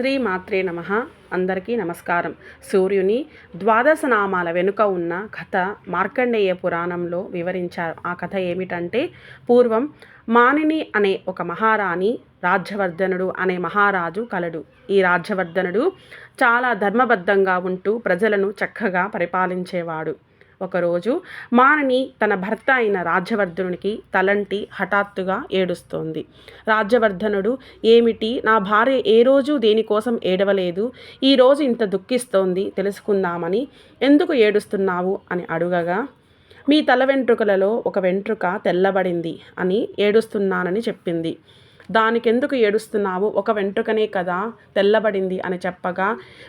శ్రీ మాత్రే నమ. అందరికీ నమస్కారం. సూర్యుని ద్వాదశ నామాల వెనుక ఉన్న కథ మార్కండేయ పురాణంలో వివరించారు. ఆ కథ ఏమిటంటే పూర్వం మానిని అనే ఒక మహారాణి రాజ్యవర్ధనుడు అనే మహారాజు కలడు. ఈ రాజ్యవర్ధనుడు చాలా ధర్మబద్ధంగా ఉంటూ ప్రజలను చక్కగా పరిపాలించేవాడు. ఒకరోజు మారని తన భర్త అయిన రాజ్యవర్ధనునికి తలంటి హఠాత్తుగా ఏడుస్తోంది. రాజ్యవర్ధనుడు ఏమిటి? నా భార్య ఏ రోజు దేనికోసం ఏడవలేదు. ఈ రోజు ఇంత దుఃఖిస్తోంది తెలుసుకుందామని. ఎందుకు ఏడుస్తున్నావు? అని అడుగగా మీ తల వెంట్రుకలలో ఒక వెంట్రుక తెల్లబడింది అని ఏడుస్తున్నానని చెప్పింది. దానికెందుకు ఏడుస్తున్నావు? ఒక వెంట్రుకనే కదా తెల్లబడింది అని చెప్పగా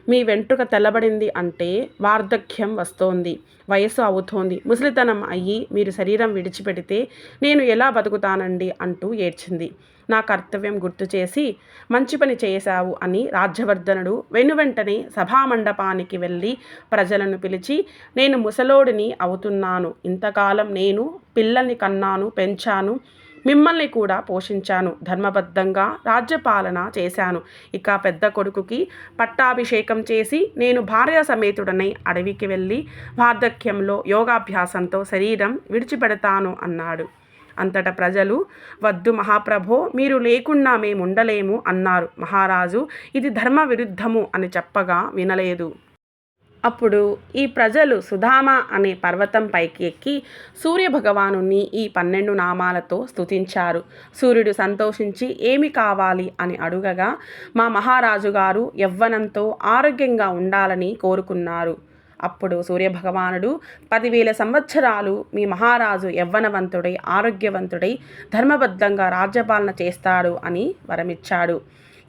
మీ వెంట్రుక తెల్లబడింది అంటే వార్ధక్యం వస్తోంది వయసు అవుతోంది ముసలితనం అయ్యి మీరు శరీరం విడిచిపెడితే నేను ఎలా బతుకుతానండి? అంటూ ఏడ్చింది. నా కర్తవ్యం గుర్తు చేసి మంచి పని చేశావు అని రాజ్యవర్ధనుడు వెనువెంటనే సభామండపానికి వెళ్ళి ప్రజలను పిలిచి నేను ముసలోడిని అవుతున్నాను ఇంతకాలం నేను పిల్లల్ని కన్నాను పెంచాను మిమ్మల్ని కూడా పోషించాను. ధర్మబద్ధంగా రాజ్యపాలన చేశాను. ఇక పెద్ద కొడుకుకి పట్టాభిషేకం చేసి నేను భార్య సమేతుడనై అడవికి వెళ్ళి వార్ధక్యంలో యోగాభ్యాసంతో శరీరం విడిచిపెడతాను అన్నాడు. అంతటా ప్రజలు వద్దు మహాప్రభో మీరు లేకుండా మేము ఉండలేము అన్నారు. మహారాజు ఇది ధర్మ విరుద్ధము అని చెప్పగా వినలేదు. అప్పుడు ఈ ప్రజలు సుధామ అనే పర్వతం పైకి ఎక్కి సూర్యభగవాను ఈ పన్నెండు నామాలతో స్తుతించారు. సూర్యుడు సంతోషించి ఏమి కావాలి? అని అడుగగా మా మహారాజు గారు యవ్వనంతో ఆరోగ్యంగా ఉండాలని కోరుకున్నారు. అప్పుడు సూర్యభగవానుడు పదివేల సంవత్సరాలు మీ మహారాజు యవ్వనవంతుడై ఆరోగ్యవంతుడై ధర్మబద్ధంగా రాజ్యపాలన చేస్తాడు అని వరమిచ్చాడు.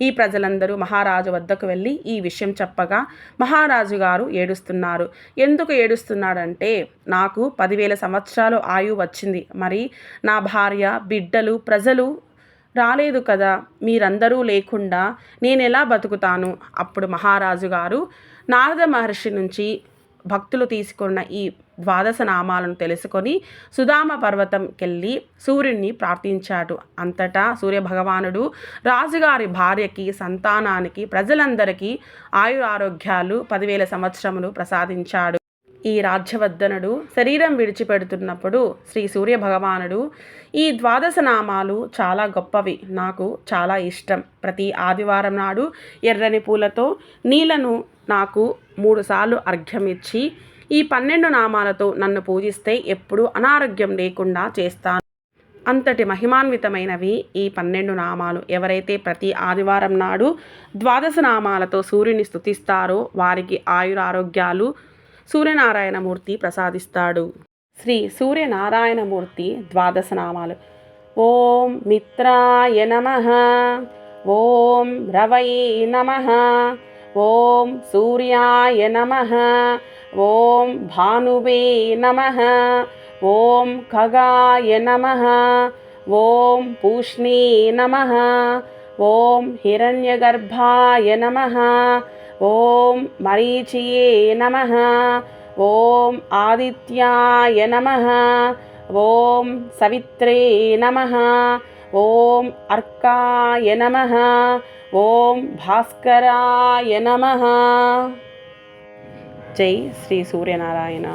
ఈ ప్రజలందరూ మహారాజు వద్దకు వెళ్ళి ఈ విషయం చెప్పగా మహారాజు గారు ఏడుస్తున్నారు. ఎందుకు ఏడుస్తున్నాడంటే నాకు పదివేల సంవత్సరాలు ఆయు వచ్చింది. మరి నా భార్య బిడ్డలు ప్రజలు రాలేదు కదా మీరందరూ లేకుండా నేను ఎలా బతుకుతాను? అప్పుడు మహారాజు గారు నారద మహర్షి నుంచి భక్తులు తీసుకున్న ఈ ద్వాదశ నామాలను తెలుసుకొని సుధామ పర్వతంకెళ్ళి సూర్యుడిని ప్రార్థించాడు. అంతటా సూర్యభగవానుడు రాజుగారి భార్యకి సంతానానికి ప్రజలందరికీ ఆయురారోగ్యాలు పదివేల సంవత్సరములు ప్రసాదించాడు. ఈ రాజ్యవర్ధనుడు శరీరం విడిచిపెడుతున్నప్పుడు శ్రీ సూర్య భగవానుడు ఈ ద్వాదశ నామాలు చాలా గొప్పవి నాకు చాలా ఇష్టం. ప్రతి ఆదివారం నాడు ఎర్రని పూలతో నీళ్ళను నాకు మూడుసార్లు అర్ఘ్యం ఇచ్చి ఈ పన్నెండు నామాలతో నన్ను పూజిస్తే ఎప్పుడూ అనారోగ్యం లేకుండా చేస్తాను. అంతటి మహిమాన్వితమైనవి ఈ పన్నెండు నామాలు. ఎవరైతే ప్రతి ఆదివారం నాడు ద్వాదశ నామాలతో సూర్యుని స్థుతిస్తారో వారికి ఆయురారోగ్యాలు సూర్యనారాయణమూర్తి ప్రసాదిస్తాడు. శ్రీ సూర్యనారాయణమూర్తి ద్వాదశ నామాలు. ఓం మిత్రాయ నమ. ఓం రవై నమ. ఓం సూర్యాయ నమ. ఓం భానువే నమ. ఓం ఖగాయ నమ. ఓం పూష్ణీ నమ. ఓం హిరణ్యగర్భాయ నమ. ఓం మరీచియే నమ. ఓం ఆదిత్యాయ నమ. ఓం సవిత్రే నమ. ఓం అర్కాయ నమ. ఓం భాస్కరాయ నమ. జై శ్రీ సూర్యనారాయణ.